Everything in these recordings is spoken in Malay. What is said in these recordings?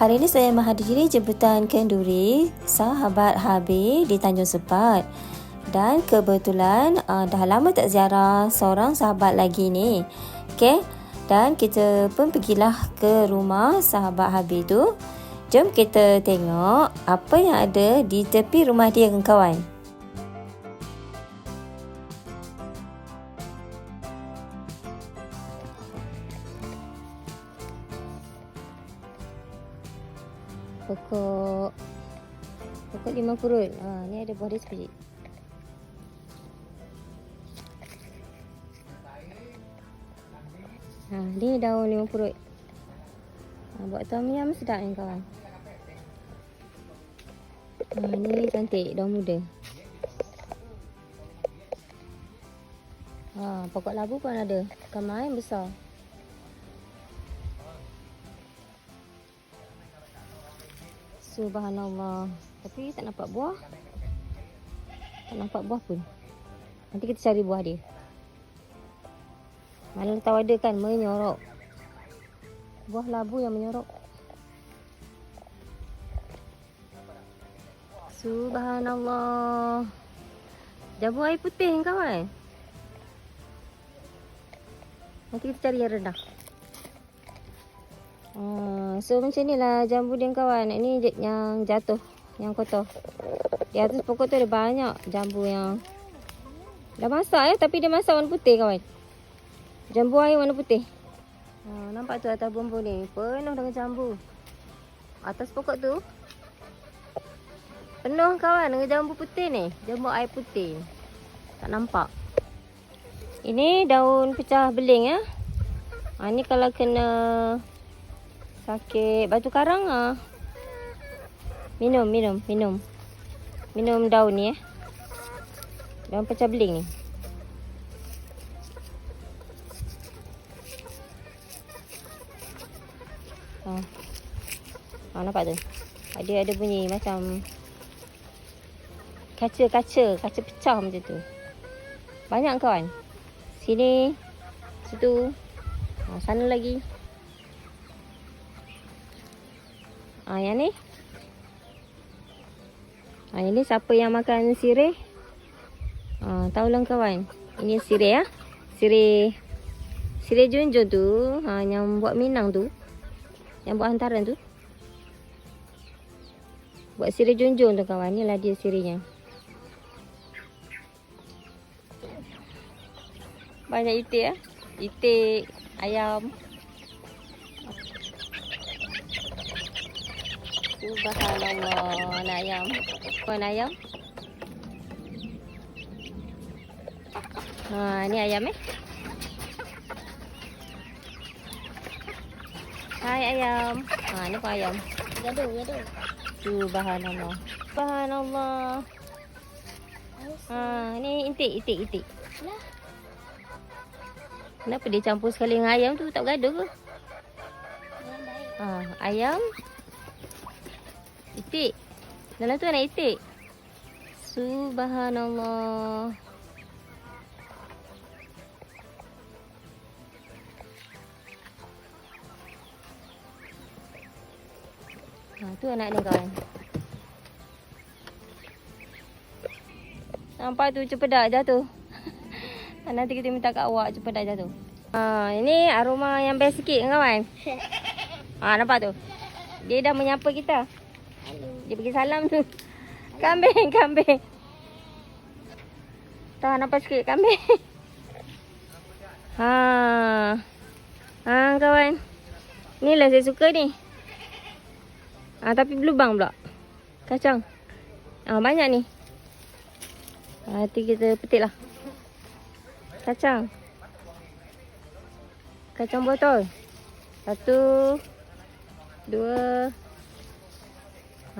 Hari ini saya menghadiri jemputan kenduri sahabat HB di Tanjung Sepat. Dan kebetulan uh, dah lama tak ziarah seorang sahabat lagi ni. Okey. Dan kita pun pergilah ke rumah sahabat HB tu. Jom kita tengok apa yang ada di tepi rumah dia kawan. Pokok pokok lima purut. Ha, ni ada buah dia sekejap. Ha, ni daun lima purut. Ha, buat tom yam sedap ni kawan. Ha, ni cantik daun muda. Ha, pokok labu pun ada. Kamai besar. Subhanallah. Tapi tak nampak buah. Tak nampak buah pun. Nanti kita cari buah dia. Mana tahu ada kan menyorok. Buah labu yang menyorok. Subhanallah. Jambu air putih kawan. Nanti kita cari yang rendah. Uh, so macam ni lah jambu dia kawan. Ini yang jatuh. Yang kotor. Di atas pokok tu ada banyak jambu yang dah masak ya. Tapi dia masak warna putih kawan. Jambu air warna putih. Uh, nampak tu atas bumbu ni. Penuh dengan jambu. Atas pokok tu. Penuh kawan dengan jambu putih ni. Jambu air putih. Tak nampak. Ini daun pecah beling ya. Ha, ni kalau kena Sakit batu karang ah. Minum, minum, minum. Minum daun ni eh. Daun pecah beling ni. Ha. Ha, nampak tu? Ada ada bunyi macam kaca-kaca, kaca pecah macam tu. Banyak kawan. Sini, situ. Ha, sana lagi. Ha, yang ni. Ha, yang ni siapa yang makan sirih? Ha, tahulah kawan. Ini sirih ya. Sirih. Sirih junjun tu. Ha, yang buat minang tu. Yang buat hantaran tu. Buat sirih junjun tu kawan. Inilah dia sirihnya. Banyak itik ya. Itik. Ayam. Subhanallah. Nak ayam. Puan ayam. Ha, ni ayam eh. Hai ayam. Ha, ni pun ayam. Gaduh, gaduh. Subhanallah. Subhanallah. Ha, ni intik, intik, intik. Kenapa dia campur sekali dengan ayam tu? Tak gaduh ke? Ha, ayam Itik. Dalam tu ada itik. Subhanallah. Ha, tu anak dia kawan. Nampak tu cepedak jatuh. Nanti kita minta kat awak cepedak jatuh. Ha, ini aroma yang best sikit kawan. Ha, nampak tu. Dia dah menyapa kita. Dia pergi salam tu. Kambing, kambing. Tahu nampak sikit kambing. Ha. Ha kawan. Inilah saya suka ni. Ha tapi berlubang pula. Kacang. Ha banyak ni. Ha, nanti kita petik lah. Kacang. Kacang botol. Satu. Dua.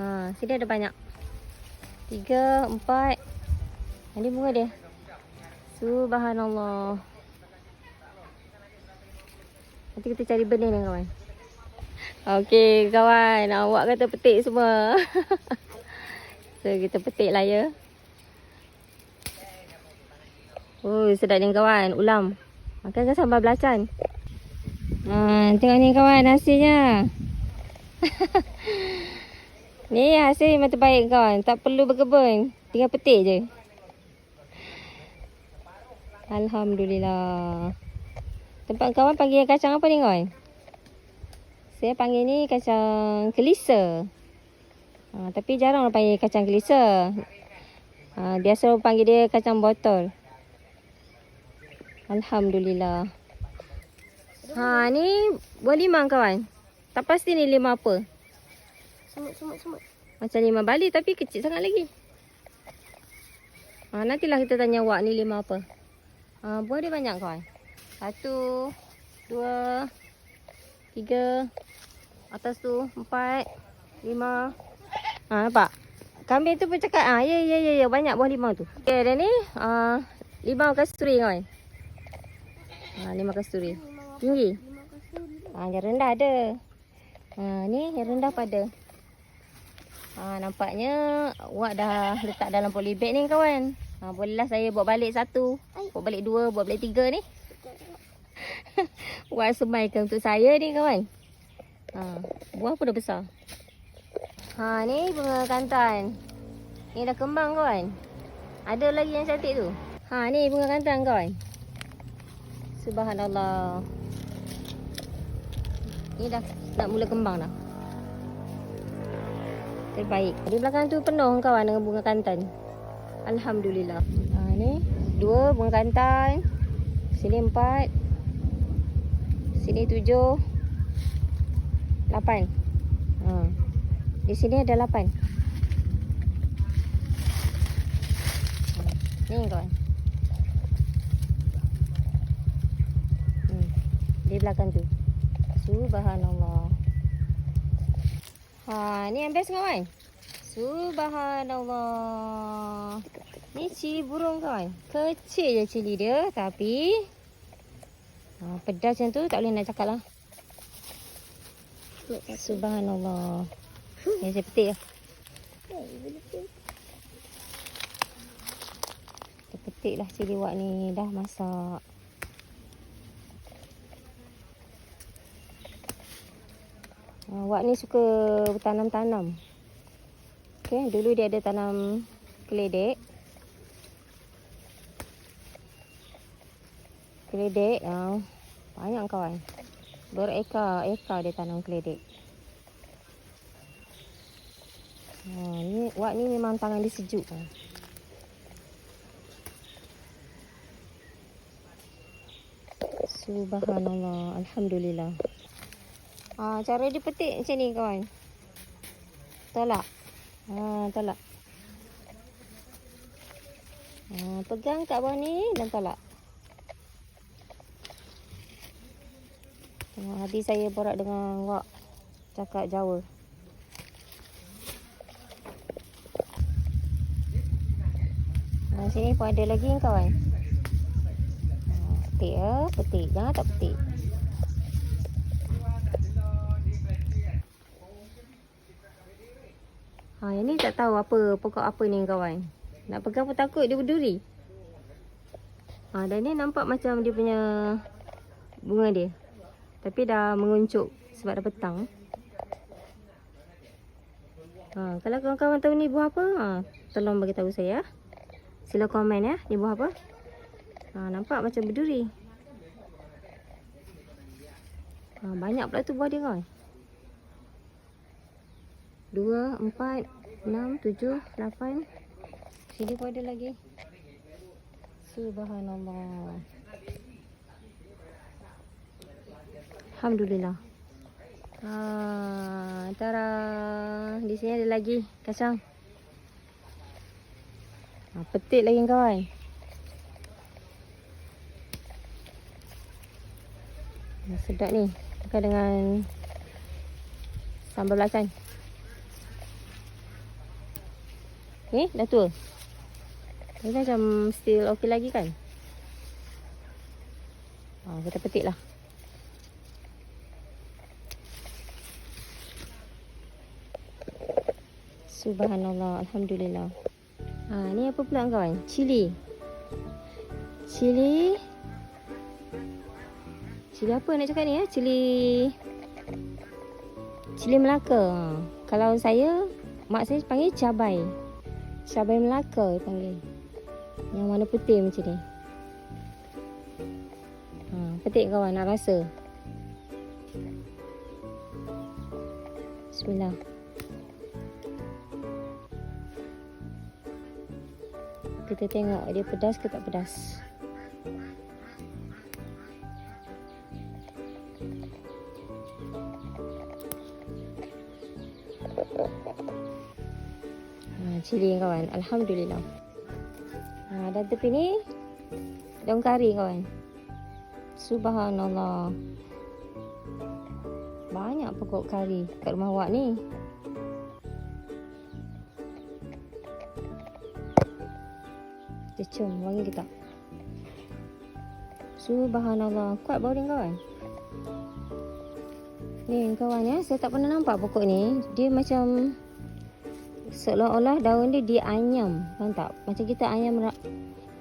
Ha, sini ada banyak. Tiga, empat. Ini bunga dia. Subhanallah. Nanti kita cari benih ni kawan. Okey kawan. Awak kata petik semua. so kita petik lah ya. Oh sedap ni kawan. Ulam. Makan kan sambal belacan. Ha, tengok ni kawan hasilnya. Ni hasil memang terbaik kawan. Tak perlu berkebun. Tinggal petik je. Alhamdulillah. Tempat kawan panggil kacang apa ni kawan? Saya panggil ni kacang kelisa. Ha, tapi jarang orang panggil kacang kelisa. Ha, biasa orang panggil dia kacang botol. Alhamdulillah. Ha ni buah limau kawan. Tak pasti ni limau apa. Semut, semut, semut. Macam limau Bali tapi kecil sangat lagi. Ha, nantilah kita tanya Wak ni limau apa. Ha, buah dia banyak kawan. Satu, dua, tiga, atas tu, empat, lima. Ha, nampak? Kambing tu pun cakap, ah, ya, ya, ya, ya, banyak buah limau tu. Okay, dan ni, uh, limau kasturi kawan. Ha, limau kasturi. Tinggi. Lima. Ha, yang rendah ada. Ha, ni yang rendah pada. Ha, nampaknya Wak dah letak dalam polybag ni kawan. Ha, bolehlah saya buat balik satu. Buat balik dua, buat balik tiga ni. Wak semaikan untuk saya ni kawan. Ha, buah pun dah besar. Ha, ni bunga kantan. Ni dah kembang kawan. Ada lagi yang cantik tu. Ha, ni bunga kantan kawan. Subhanallah. Ni dah nak mula kembang dah. Terbaik. Di belakang tu penuh kawan dengan bunga kantan. Alhamdulillah. Ha, ni dua bunga kantan. Sini empat. Sini tujuh. Lapan. Ha. Di sini ada lapan. Ni kawan. Hmm. Di belakang tu. Subhanallah. Ha, ni yang best kawan. Subhanallah. Ni cili burung kawan. Kecil je cili dia tapi ha, pedas macam tu tak boleh nak cakap lah. Subhanallah. Ni saya petik lah. Kita petik lah cili wak ni dah masak. Wak ni suka bertanam-tanam. Okay, dulu dia ada tanam keledek. Keledek, uh, banyak kawan. Berekar-ekar dia tanam keledek. Uh, ni, Wak ni memang tangan dia sejuk. Uh. Subhanallah, Alhamdulillah. Ha, cara dia petik macam ni kawan. Tolak. Ha, tolak. Ha, pegang kat bawah ni dan tolak. Tengok hati saya borak dengan Wak cakap Jawa. Ha, sini pun ada lagi kawan. Ha, petik ya, petik. Jangan tak petik. Ha, yang ni tak tahu apa pokok apa ni kawan. Nak pegang pun takut dia berduri. Ha, dan ni nampak macam dia punya bunga dia. Tapi dah menguncuk sebab dah petang. Ha, kalau kawan-kawan tahu ni buah apa, ha, tolong bagi tahu saya. Sila komen ya, ni buah apa. Ha, nampak macam berduri. Ha, banyak pula tu buah dia kawan. Dua, empat, enam, tujuh, lapan. Sini pun ada lagi. Subhanallah. Alhamdulillah. Ha, tara. Di sini ada lagi kacang. Ha, petik lagi kawan. Ha, sedap ni. Makan dengan sambal belacan. Ni dah tua. Ni macam still okey lagi kan? Ha, kita petik lah. Subhanallah, Alhamdulillah. Ha, ni apa pula kawan? Cili. Cili. Cili apa nak cakap ni ya? Cili. Cili Melaka. Ha. Kalau saya, mak saya panggil cabai. Cabai Melaka dia. Yang warna putih macam ni. Ha, petik kawan nak rasa. Bismillah. Kita tengok dia pedas ke tak pedas. Cili kawan. Alhamdulillah. Ha, dan tepi ni daun kari kawan. Subhanallah. Banyak pokok kari kat rumah awak ni. Kita cium wangi ke tak? Subhanallah. Kuat bau dia kawan. Ni kawan ya, saya tak pernah nampak pokok ni. Dia macam seolah-olah daun dia dianyam. Faham tak? Macam kita anyam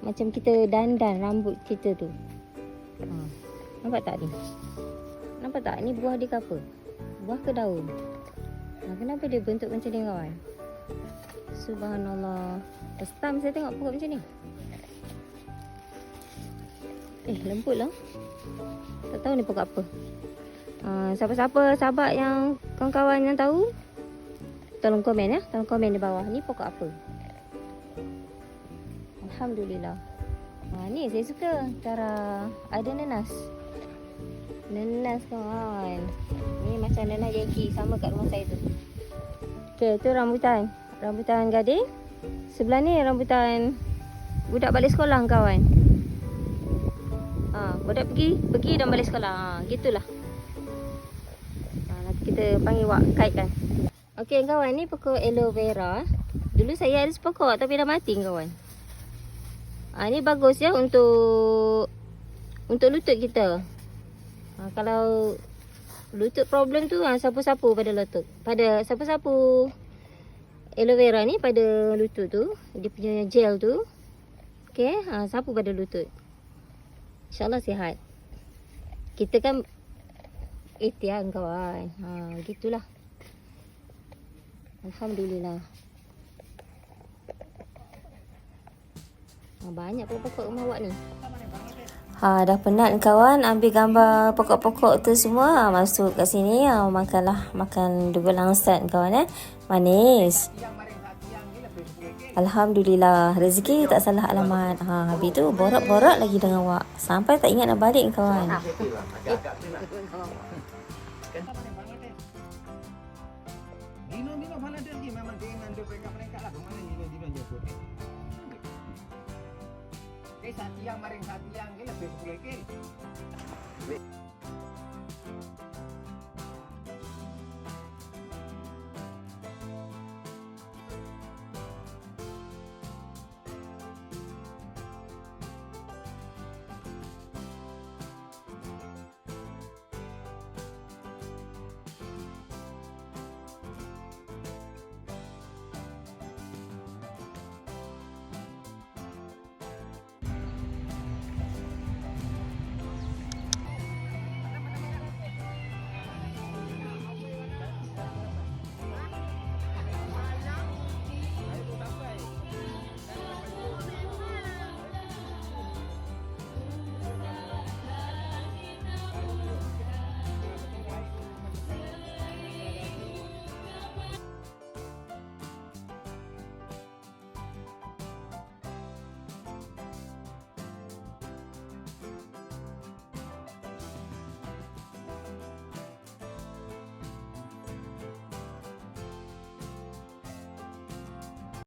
macam kita dandan rambut kita tu. Ha. Nampak tak ni? Nampak tak? Ni buah dia ke apa? Buah ke daun? Ha, kenapa dia bentuk macam ni kawan? Subhanallah. First time saya tengok pokok macam ni. Eh, lembut lah. Tak tahu ni pokok apa. Uh, siapa-siapa sahabat yang kawan-kawan yang tahu Tolong komen ya. Tolong komen di bawah Ni pokok apa. Alhamdulillah. Ha, Ni saya suka Cara Ada nenas Nenas kawan Ni macam nenas Yankee Sama kat rumah saya tu. Okay tu rambutan. Rambutan gading. Sebelah ni rambutan Budak balik sekolah kawan. Ha, Budak pergi Pergi dan balik sekolah. Ha, Gitulah. Kita panggil wak kait kan Okey kawan ni pokok aloe vera. Dulu saya ada sepokok tapi dah mati kawan. Ha, ni bagus ya untuk untuk lutut kita. Ha, kalau lutut problem tu ha, sapu-sapu pada lutut. Pada sapu-sapu aloe vera ni pada lutut tu. Dia punya gel tu. Okey, ha, sapu pada lutut. InsyaAllah sihat. Kita kan ikhtiar kawan. Ha, gitulah. Alhamdulillah. Ha, banyak pokok-pokok rumah awak ni. Ha, dah penat kawan ambil gambar pokok-pokok tu semua ha, masuk kat sini. Ha, makanlah makan dua langsat kawan eh. Manis. Alhamdulillah rezeki tak salah alamat. Ha, habis tu borak-borak lagi dengan awak. Sampai tak ingat nak balik kawan. mana dia ni memang dengan dia mereka-mereka lah kemana dino-dino jemput ni. Ke satu yang maring satu yang ke lebih sepuluh ke.